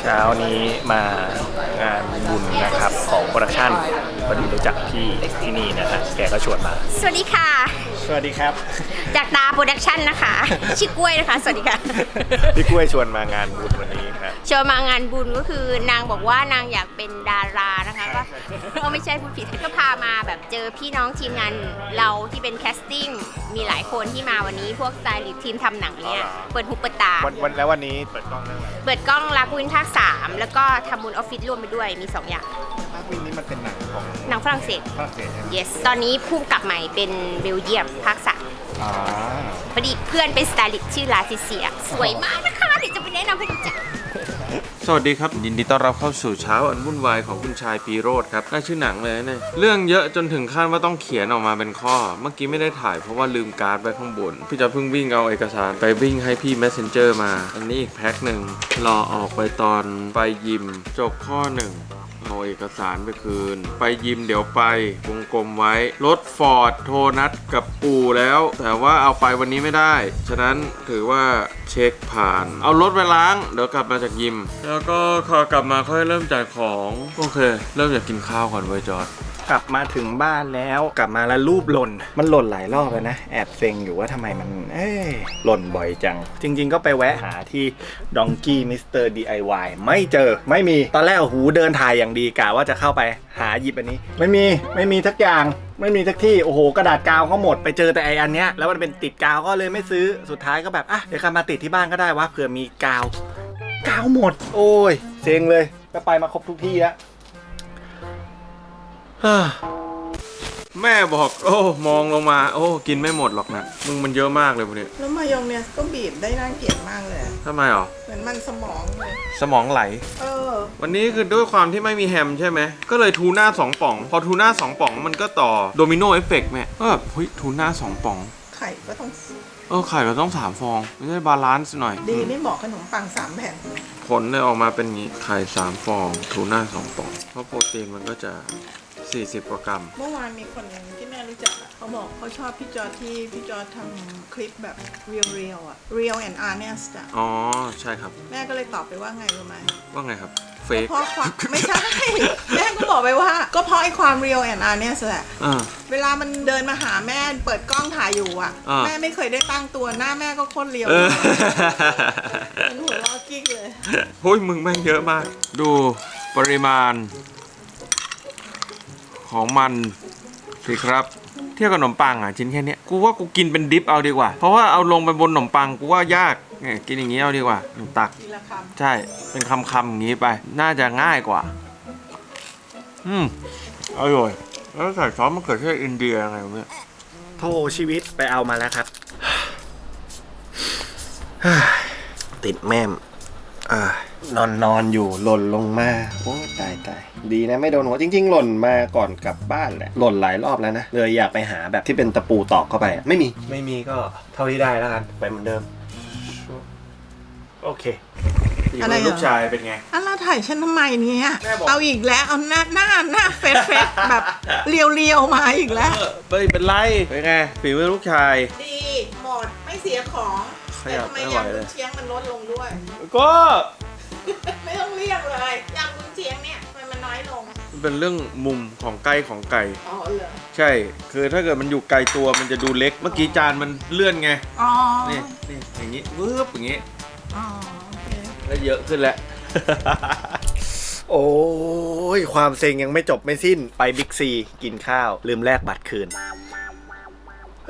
เช้านี้มางานบุญนะครับของโปรดักชั่นพอดีรู้จักพี่ที่นี่นะฮะแกก็ชวนมา สวัสดีค่ะ สวัสดีครับ จากตาโปรดักชั่นนะคะ ชื่อกล้วยนะคะ สวัสดีค่ะ พี่กล้วยชวนมางานบุญวันนี้ครับ ชวนมางานบุญก็คือนางบอกว่านางอยากเป็นดารานะคะ ก็เออไม่ใช่พูดผิดก็พามาแบบเจอพี่น้องทีมงานเราที่เป็นแคสติ้งมีหลายคนที่มาวันนี้พวกสไตลิสต์ทีมทำหนังเนี่ยเปิดหุบเปิดตา วันวันแล้ววันนี้เปิดกล้องเรื่องอะไรเปิดกล้องรักวินภาคสามแล้วก็ทำบุญออฟฟิศร่วมไปด้วยมี 2 อย่าง ภาควินนี้มันเป็นหนังของหนังฝรั่งเศส ฝรั่งเศสใช่ไหม yes ตอนนี้พุ่มกลับใหม่เป็นเบลเยียมภาคสามอ่าพอดีเพื่อนเป็นสไตลิสต์ชื่อลาซิเซีย สวยมากนะคะเดี๋ยวจะไปแนะนำให้รู้จัก สวัสดีครับยินดีต้อนรับเข้าสู่เช้าอันวุ่นวายของคุณชายปีโรดครับน่าชื่อหนังเลยนะเนี่ยเรื่องเยอะจนถึงขั้นว่าต้องเขียนออกมาเป็นข้อ เมื่อกี้ไม่ได้ถ่ายเพราะว่าลืมการ์ดไว้ข้างบน พี่จะเพิ่งวิ่งเอาเอกสารไปวิ่งให้พี่ messenger มา อันนี้อีกแพ็คหนึ่งรอออกไปตอนไปยิม จบข้อหนึ่ง เอาเอกสารไปคืน ไปยิมเดี๋ยวไปวงกลมไว้ รถฟอร์ดโทรนัดกับปู่แล้ว แต่ว่าเอาไปวันนี้ไม่ได้ ฉะนั้นถือว่าเช็คผ่าน เอารถไปล้าง เดี๋ยวกลับมาจากยิม แล้วก็ขอกลับมาค่อยเริ่มจ่ายของ โอเค เริ่มจากกินข้าวก่อนเว้ยจอร์ด กลับมาถึงบ้านแล้ว กลับมาแล้วรูปหล่น มันหล่นหลายรอบแล้วนะ แอบเซ็งอยู่ว่าทำไมมัน เอ้ยหล่นบ่อยจัง จริง ๆ ก็ไปแวะหาที่ดองกี้มิสเตอร์ DIY ไม่เจอไม่มี ตอนแรกโอ้โหูเดินถ่ายอย่างดีกะว่าจะเข้าไปหาหยิบอันนี้ ไม่มีไม่มีทักอย่างไม่มีทักที่โอ้โหกระดาษกาวก็หมดไปเจอแต่ไออันเนี้ยแล้วมันเป็นติดกาวก็เลยไม่ซื้อสุดท้ายก็แบบอะเดี๋ยวกลับมาติดที่บ้านก็ได้วะเผื่อมีกาวกาวหมด โอ้ยเซ็งเลยก็ไปมาครบทุกที่แล้วฮ่า แม่บอก โอ้ มองลงมา โอ้ กินไม่หมดหรอกนะ มึงมันเยอะมากเลยพวกนี้แล้วมายองเนสก็บีบได้น่าเกลียดมากเลยอะทำไมหรอเหมือนมันสมองเลย สมองไหล เออ วันนี้คือด้วยความที่ไม่มีแฮมใช่ไหม ก็เลยทูน่าสองป่อง พอทูน่าสองป่องมันก็ต่อโดมิโนเอฟเฟกต์แม่ก็แบบเฮ้ยทูน่าสองป่อง ไข่ก็ต้องเออไข่เราต้องสามฟองไม่ใช่บาลานซ์หน่อย ดีไม่บอกขนมปังสามแผ่น ผลเลยออกมาเป็นอย่างนี้ไข่สามฟองทูน่าสองป่อง เพราะโปรตีนมันก็จะ 40 กว่ากรัม เมื่อวานมีคนที่แม่รู้จักอะเขาบอกเขาชอบพี่จอร์จที่พี่จอร์จทำคลิปแบบเรียลเรียลอะ real and honest อะอ๋อ ใช่ครับ แม่ก็เลยตอบไปว่าไงรู้ไหมว่าไงครับเฟกเพราะความไม่ใช่ แม่ก็บอกไปว่า ก็เพราะไอ้ความ real and honest แหละ อ่า เวลามันเดินมาหาแม่เปิดกล้องถ่ายอยู่อะอ่า แม่ไม่เคยได้ตั้งตัวหน้าแม่ก็โคตรเรียวเออมันหัวเราะกิ๊กเลย เฮ้ยมึงแม่งเยอะมาก ดูปริมาณ ของมันสิครับ เทียบกับขนมปังอะชิ้นแค่เนี้ยกูว่ากูกินเป็นดิฟเอาดีกว่า เพราะว่าเอาลงไปบนขนมปังกูว่ายากเนี่ยกินอย่างงี้เอาดีกว่าหนูตัก ทีละคำใช่ เป็นคำคำๆอย่างนี้ไป น่าจะง่ายกว่า อืมอร่อย แล้วใส่ซอสมะเขือเทศอินเดียอะไรวะเนี่ย โทชีวิตไปเอามาแล้วครับ ติดแม่มอา นอนนอนอยู่หล่นลงมา โอ้ตายตายดีนะไม่โดนหัวจริง ๆ หล่นมาก่อนกลับบ้านแหละหล่นหลายรอบแล้วนะเลยอยากไปหาแบบที่เป็นตะปูตอกเข้าไปอะไม่มีไม่มีก็เท่าที่ได้แล้วกันไปเหมือนเดิม โอเคอะไรเหรอลูกชายเป็นไงอันเราถ่ายฉันทำไมเนี่ยแม่บอกเอาอีกแล้วเอาหน้าหน้าหน้าเฟซเฟซแบบเรียวเรียวๆมาอีกแล้วเออไม่เป็นไรเป็นไงฝีมือลูกชายดีหมดไม่เสียของ ขแต่ยับทำไมไม่ไหวยำเลกุยนเชียงมันลดลงด้วย ก็ไม่ต้องเรียกเลยยำกุนเชียงเนี่ยทำไมมันน้อยลง มันเป็นเรื่องมุมของใกล้ของไก่ อ๋อเหรอ ใช่ คือถ้าเกิดมันอยู่ไกลตัวมันจะดูเล็ก เมื่อกี้จานมันเลื่อนไง อ๋อนี่นี่อย่างนี้วืบอย่างนี้ อ๋อโอเคแล้วเยอะขึ้นแล้ว โอ้ย ความเซ็งยังไม่จบไม่สิ้นไปบิ๊กซีกินข้าว ลืมแลกบัตรคืน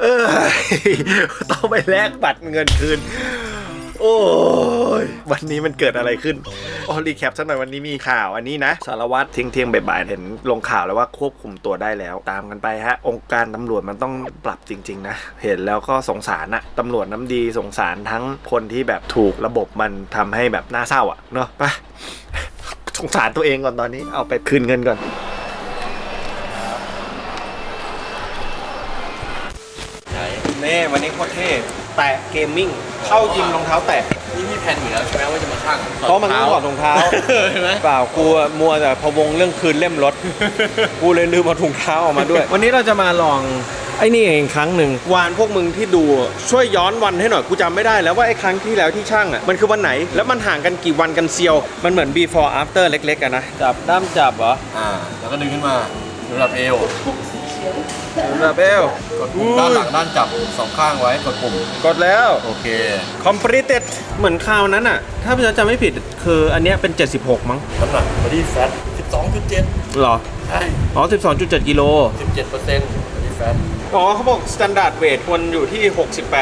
เออต้องไปแลกบัตรเงินคืน โอ้ย วันนี้มันเกิดอะไรขึ้นโอรีแคปสักหน่อยวันนี้มีข่าวอันนี้นะ สารวัตรเที่ยงเที่ยงๆบ่ายๆเห็นลงข่าวแล้วว่าควบคุมตัวได้แล้ว ตามกันไปฮะ องค์การตำรวจมันต้องปรับจริง ๆ นะ เห็นแล้วก็สงสารอะตำรวจน้ำดีสงสารทั้งคนที่แบบถูกระบบมันทำให้แบบน่าเศร้าอะเนาะไปสงสารตัวเองก่อนตอนนี้เอาไปคืนเงินก่อน เน่วันนี้โคตรเท่แตะเกมมิ่งเข้ายิมรองเท้าแตะนี่พี่แพนอยู่แล้วใช่ไหมว่าจะมาช่างเพราะมันต้องถอดรองเท้าใช่ไหมเปล่ากูอะมัวแต่พะวงเรื่องคืนเล่มรถกูเลยลืมเอาถุงเท้าออกมาด้วย วันนี้เราจะมาลองไอ้นี่เองครั้งหนึ่งวานพวกมึงที่ดูช่วยย้อนวันให้หน่อยกูจำไม่ได้แล้วว่าไอ้ครั้งที่แล้วที่ช่างอะมันคือวันไหนแล้วมันห่างกันกี่วันกันเซียว มันเหมือน before after เล็กๆอะนะจับด้ามจับเหรออ่าแล้วก็ดึงขึ้นมาดูระดับเอว แบบเอวกดปุ่มด้านหลังด้านจับสองข้างไว้กดปุ่มกดแล้ว โอเค completed เหมือนคราวนั้นอะ ถ้าพี่จำไม่ผิดคืออันเนี้ยเป็น 76 มั้งน้ำหนัก body fat 12.7เหรอ ใช่อ๋อ 12.7 กิโล 17% body fat อ๋อเขาบอก standard weight ควรอยู่ที่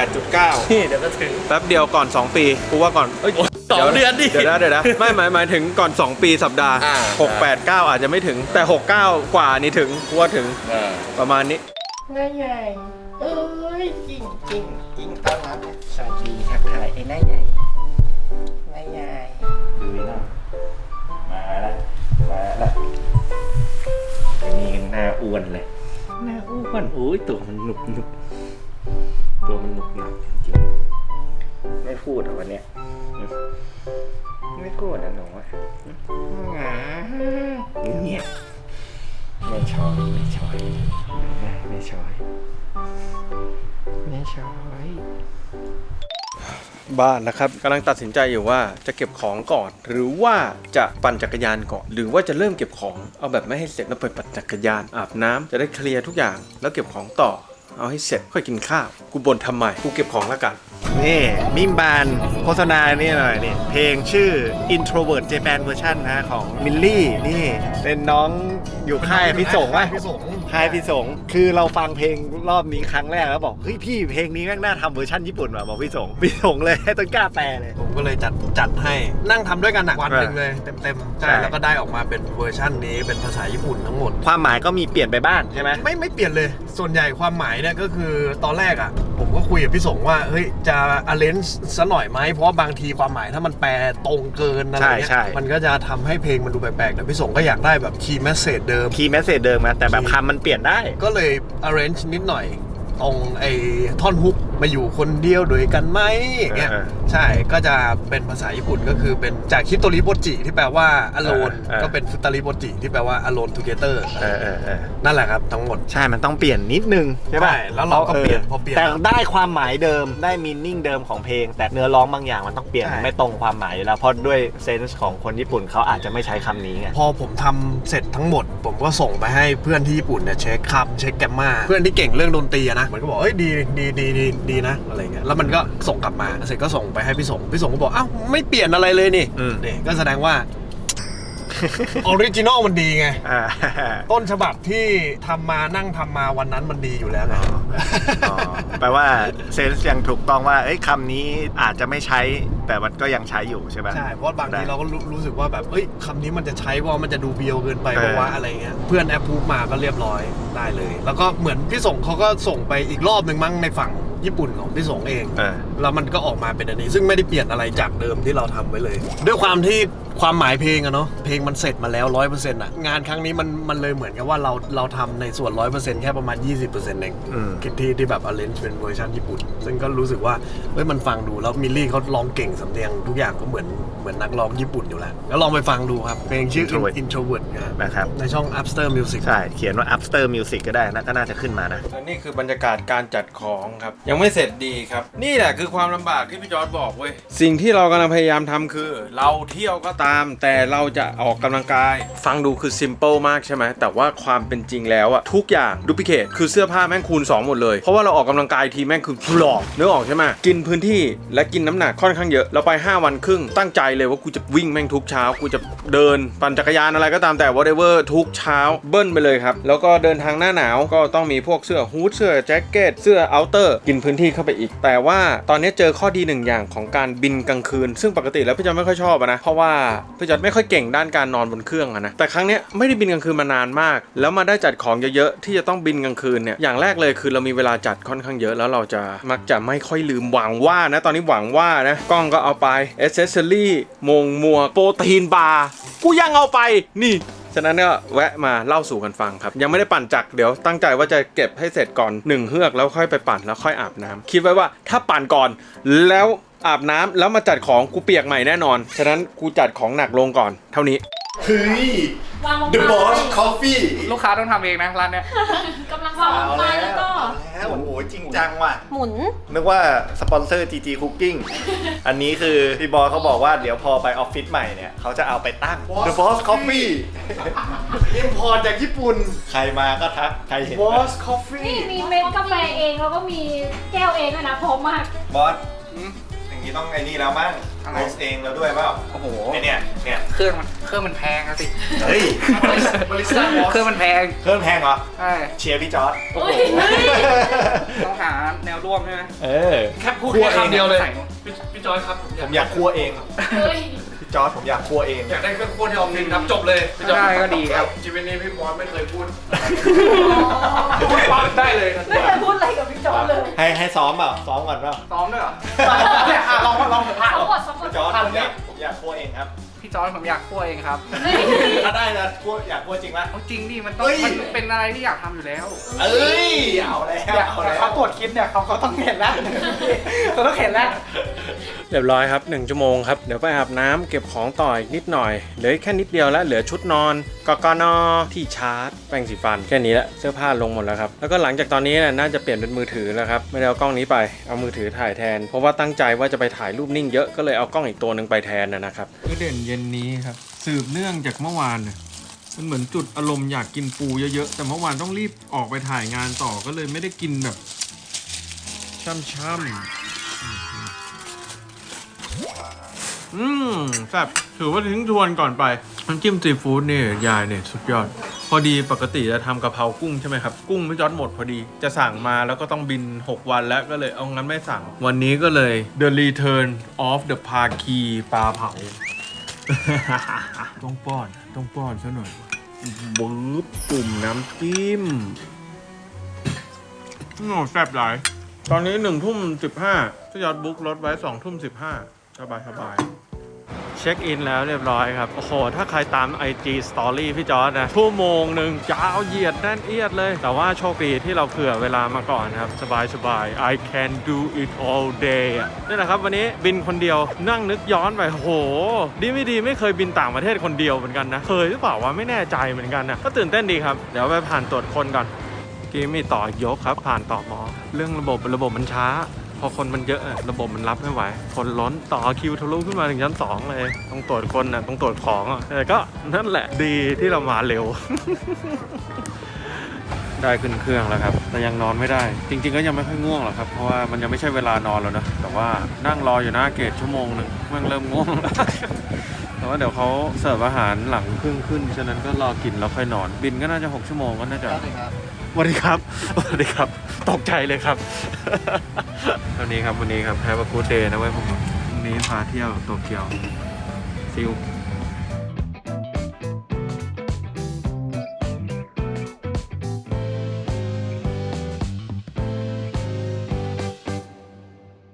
68.9 นี่เดี๋ยวก็ถึง แป๊บเดียวก่อน 2 ปีกูว่าก่อน เอ้ย สองเดือนดิ เดี๋ยวนะเดี๋ยวนะไม่หมายหมายถึงก่อน 2 ปีสัปดาห์ อ่า 6 8 9 อาจจะไม่ถึงแต่ 6 9 กว่านี่ถึงกูว่าถึงอ่าประมาณนี้หน้าใหญ่เอ้ยจริงจริงจริงต้อนรับสวัสดีทักทายไอ้หน้าใใช่บ้านนะครับกำลังตัดสินใจอยู่ว่าจะเก็บของก่อน หรือว่าจะปั่นจักรยานก่อน หรือว่าจะเริ่มเก็บของเอาแบบไม่ให้เสร็จแล้วไปปั่นจักรยานอาบน้ำจะได้เคลียร์ทุกอย่างแล้วเก็บของต่อ เอาให้เสร็จค่อยกินข้าวกูบ่นทำไมกูเก็บของแล้วกัน นี่มิมบานโฆษณานี่หน่อยนี่เพลงชื่อ Introvert Japan Version นะของมิลลี่นี่เป็นน้อง อยู่ค่ายพี่สงป่ะพี่สงค่ายพี่สงคือเราฟังเพลงรอบนี้ครั้งแรกแล้วบอกเฮ้ยพี่เพลงนี้แม่งน่าทำเวอร์ชันญี่ปุ่นว่ะบอกพี่สงพี่สงเลยให้ต้นกล้าแปลเลย ผมก็เลยจัดจัดให้นั่งทำด้วยกันหนักวันเออหนึ่งเลยเต็มๆใช่ใช่ แล้วก็ได้ออกมาเป็นเวอร์ชั่นนี้เป็นภาษาญี่ปุ่นทั้งหมด ความหมายก็มีเปลี่ยนไปบ้างใช่ไหม ไม่ไม่เปลี่ยนเลย ส่วนใหญ่ความหมายเนี่ยก็คือตอนแรกอะ ผมก็คุยกับพี่สงว่าเฮ้ยจะ arrange ซะหน่อยไหมเพราะว่าบางทีความหมายถ้ามันแปลตรงเกินอะไรเงี้ใช่ยใช่ มันก็จะทำให้เพลงมันดูแปลกๆแต่พี่สงก็อยากได้แบบ key message เดิมคีย์แมสเซจเดิมนะแต่แบบคำมันเปลี่ยนได้ ก็เลย arrange นิดหน่อยตรงไอ้ท่อนฮุก มาอยู่คนเดียวด้วยกันไหมอย่างเงี้ยเออใช่ก็จะเป็นภาษาญี่ปุ่นก็คือเป็นจากคิโตริโบจิที่แปลว่า alone เออเออก็เป็นฟุตาริโบจิที่แปลว่า alone together เออเออเออนั่นแหละครับทั้งหมดใช่มันต้องเปลี่ยนนิดนึงใช่ป่ะใช่แล้วเราก็เปลี่ยนพอเปลี่ยนแต่ได้ความหมายเดิมได้มีนิ่งเดิมของเพลง แต่เนื้อร้องบางอย่างมันต้องเปลี่ยนใช่ไม่ตรงความหมายอยู่แล้วเพราะด้วยเซนส์ของคนญี่ปุ่นเขาอาจจะไม่ใช้คำนี้ไงพอผมทำเสร็จทั้งหมด ผมก็ส่งไปให้เพื่อนที่ญี่ปุ่นเนี่ยเช็คคำเช็คแกมมาเพื่อนที่เก่งเรื่องดนตรีอะนะมันก็บอกเอ้ยดีดีดีดีดีนะอะไรเงี้ยแล้วมันก็ส่งกลับมาเสร็จก็ส่งไปให้พี่สงพี่สงก็บอกอ้าวไม่เปลี่ยนอะไรเลยนี่อืม นี่ก็แสดงว่าออริจินอลมันดีไง อ่าต้นฉบับที่ทำมานั่งทำมาวันนั้นมันดีอยู่แล้วไง อ๋อแปลว่าเซนส์ยังถูกต้องว่าเอ้ยคำนี้อาจจะไม่ใช้ แต่มันก็ยังใช้อยู่ใช่ไหม ใช่ เพราะบางทีได้เราก็รู้รู้สึกว่าแบบเอ้ยคำนี้มันจะใช้ว่ามันจะดูเบียวเกินไปเออ เพราะว่าอะไรเงี้ย เพื่อนแอปพูมาก็เรียบร้อยได้เลย แล้วก็เหมือนพี่ส่งเขาก็ส่งไปอีกรอบหนึ่งมั้งในฝั่ง ญี่ปุ่นของพี่สงเองเออแล้วมันก็ออกมาเป็นอันนี้ ซึ่งไม่ได้เปลี่ยนอะไรจากเดิมที่เราทำไว้เลย ด้วยความที่ความหมายเพลงอะเนาะเพลงมันเสร็จมาแล้วร้อยเปอร์เซ็นต์อะงานครั้งนี้มันมันเลยเหมือนกับว่าเราเราทำในส่วนร้อยเปอร์เซ็นต์แค่ประมาณ20%เองอืม คิดที่ที่แบบ arrange เป็นเวอร์ชันญี่ปุ่น ซึ่งก็รู้สึกว่าเฮ้ยมันฟังดูแล้วมิลลี่เขาร้องเก่งสำเนียงทุกอย่างก็เหมือนเหมือนนักร้องญี่ปุ่นอยู่แล้วแล้วลองไปฟังดูครับเพลงชื่อ Introvert introvert นะนะครับ ในช่อง Upster Music ใช่ เขียนว่า Upster Music ก็ได้นะก็น่าจะขึ้นมานะ และนี่คือบรรยากาศการจัดของครับยังไม่เสร็จดีครับ นี่แหละคือความลำบากที่พี่จอร์ดบอกเว้ย สิ่งที่เรากำลังพยายามทำคือ เราเที่ยวก็ตาม แต่เราจะออกกำลังกาย ฟังดูคือ simple มากใช่ไหม แต่ว่าความเป็นจริงแล้วอะทุกอย่างดูพิเคทคือเสื้อผ้าแม่งคูณ 2 หมดเลย เพราะว่าเราออกกำลังกายทีแม่งคือหลอกนึกอออกใช่ไหมกินพื้นที่และกินน้ำหนักค่อนข้างเยอะ เราไป 5 วันครึ่งตั้งใจเลยว่ากูจะวิ่งแม่งทุกเช้า กูจะเดินปั่นจักรยานอะไรก็ตามแต่ whatever ทุกเช้าเบิ้ลไปเลยครับ แล้วก็เดินทางหน้าหนาวก็ต้องมีพวกเสื้อฮู้ดเสื้อแจ็คเก็ตเสื้อเอาเตอร์กินพื้นที่เข้าไปอีก แต่ว่าตอนนี้เจอข้อดีหนึ่งอย่างของการบินกลางคืน ซึ่งปกติแล้วพี่จอร์จไม่ค่อยชอบนะเพราะว่าพี่จอร์จไม่ค่อยเก่งด้านการนอนบนเครื่องอะนะแต่ครั้งนี้ไม่ได้บินกลางคืนมานานมาก แล้วมาได้จัดของเยอะๆที่จะต้องบินกลางคืนเนี่ยอย่างแรกเลยคือเรามีเวลาจัดค่อนข้างเยอะแล้วเราจะมักจะไม่ค่อยลืมหวังว่านะ ตอนนี้หวังว่านะกล้องก็เอาไปเอเซสซอรี่มงมัวโปรตีนบาร์กูยังเอาไปนี่ ฉะนั้นก็แวะมาเล่าสู่กันฟังครับ ยังไม่ได้ปั่นจักรเดี๋ยวตั้งใจว่าจะเก็บให้เสร็จก่อนหนึ่งเฮือกแล้วค่อยไปปั่นแล้วค่อยอาบน้ำคิดไว้ว่าถ้าปั่นก่อนแล้วอาบน้ำแล้วมาจัดของกูเปียกใหม่แน่นอน ฉะนั้นกูจัดของหนักลงก่อน เท่านี้เฮ้ยวางลง The มา Boss Coffee ลูกค้าต้องทำเองนะร้านเนี้ยกำลังวางลงมาแล้วก็แล้แล้วโอ้โหจริงจังว่ะ หมุน นึกว่าสปอนเซอร์ GG Cooking อันนี้คือพี่บอยเขาบอกว่าเดี๋ยวพอไปออฟฟิศใหม่เนี่ย เขาจะเอาไปตั้ง The Boss Coffee อินพอร์ตจากญี่ปุ่น ใครมาก็ทัก ใครเห็น Boss Coffee นี่มีเม็ดกาแฟเองแล้วก็มีแก้วเองด้วยนะพร้อมมาก บอสอย่างนี้ต้องไอ้นี่แล้วมั้ง โรสเองแล้วด้วยเปล่าโอ้โหไอเนี่ยเนี่ยเครื่องมันเครื่องมันแพงอะสิเฮ้ยบริษัทเครื่องมันแพงเครื่องแพงเหรอใช่เชียร์พี่จอร์ดโอ้โหต้องหาแนวร่วมใช่ไหมเออแค่พูดแค่คำเดียวเลยใส่หมดพี่พี่จอยครับผมอยากคั่วเองเฮ้ยพี่จอร์ดผมอยากคั่วเองอยากได้เครื่องคั่วที่ออฟฟิศครับจบเลยพี่จอยได้ก็ดีครับชีวิตนี้พี่บอสไม่เคยพูดพูดปั๊บได้เลยทันทีไม่เคยพูดอะไรกับพี่จอร์จเลยให้ให้ซ้อมเปล่าซ้อมก่อนเปล่าซ้อมด้วยเหรอ อยากผมอยากคั่วเองครับพี่จอยผมอยากคั่วเองครับถ้าได้นะคั่วอยากคั่วจริงปะ เอาจริงดิมันต้องเฮ้ย มันเป็นอะไรที่อยากทำอยู่แล้ว เอ้ยเอาแล้วอยากเอาแล้วเขาตรวจคลิปเนี่ยเขาเขาต้องเห็นแล้วเขาต้องเห็นแล้ว เรียบร้อยครับ 1 ชั่วโมงครับ เดี๋ยวไปอาบน้ำเก็บของต่ออีกนิดหน่อย เหลือแค่นิดเดียวแล้ว เหลือชุดนอนกกนที่ชาร์จ แปรงสีฟัน แค่นี้แหละ เสื้อผ้าลงหมดแล้วครับ แล้วก็หลังจากตอนนี้เนี่ยน่าจะเปลี่ยนเป็นมือถือแล้วครับ ไม่ได้เอากล้องนี้ไป เอามือถือถ่ายแทน เพราะว่าตั้งใจว่าจะไปถ่ายรูปนิ่งเยอะ ก็เลยเอากล้องอีกตัวหนึ่งไปแทนนะครับคือเด่นเย็นนี้ครับ สืบเนื่องจากเมื่อวานมันเหมือนจุดอารมณ์อยากกินปูเยอะๆ แต่เมื่อวานต้องรีบออกไปถ่ายงานต่อ ก็เลยไม่ได้กินแบบช่ำๆ อืมแซ่บถือว่าทิ้งทวนก่อนไปน้ำจิ้มซีฟู้ดเนี่ยยายเนี่ยสุดยอด พอดีปกติจะทำกะเพรากุ้งใช่ไหมครับ กุ้งไม่จอดหมดพอดีจะสั่งมาแล้วก็ต้องบิน 6 วันแล้วก็เลยเอางั้นไม่สั่ง วันนี้ก็เลย The Return of the p a k i ปลาเผา ต้องป้อน ต้องป้อนซะหน่อยบึ๊บจุ่มน้ำจิ้มโอ้แซ่บหลาย ตอนนี้หนึ่งทุ่มสิบห้าที่ยอดบุ๊กรถไว้สองทุ่มสิบห้า สบายสบายเช็คอินแล้วเรียบร้อยครับ โอ้โห ถ้าใครตาม IG Story พี่จอร์ดนะ ชั่วโมงหนึ่งยาวเหยียดแน่นเอียดเลย แต่ว่าโชคดีที่เราเผื่อเวลามาก่อนครับ สบายสบาย I can do it all day นี่แหละครับวันนี้บินคนเดียวนั่งนึกย้อนไปโอ้โห ดีไม่ดีไม่เคยบินต่างประเทศคนเดียวเหมือนกันนะ เคยหรือเปล่าวะไม่แน่ใจเหมือนกันนะ ก็ตื่นเต้นดีครับ เดี๋ยวไปผ่านตรวจคนก่อนกี้มีต่อยกครับ ผ่านต่อหมอ เรื่องระบบระบบมันช้า พอคนมันเยอะอะระบบมันรับไม่ไหว คนล้นต่อคิวทะลุขึ้นมาถึงชั้นสองเลยต้องตรวจคนอะต้องตรวจของอะแต่ก็นั่นแหละดีที่เรามาเร็ว ได้ขึ้นเครื่องแล้วครับ แต่ยังนอนไม่ได้ จริง ๆ ก็ยังไม่ค่อยง่วงหรอกครับ เพราะว่ามันยังไม่ใช่เวลานอนแล้วนะ แต่ว่านั่งรออยู่หน้าเกตชั่วโมงหนึ่งมันเริ่มง่วงแล้วแต่ว่าเดี๋ยวเขาเสิร์ฟอาหารหลังเครื่องขึ้น ฉะนั้นก็รอกินแล้วค่อยนอน บินก็น่าจะ 6 ชั่วโมงก็น่าจะ วัสดีครับสวัสดีครับ ตกใจเลยครับวันนี้ครับวันนี้ครับแฮปปี้กูเดย์นะเว้ยผมวันนี้พาเที่ยวโตเกียวซิล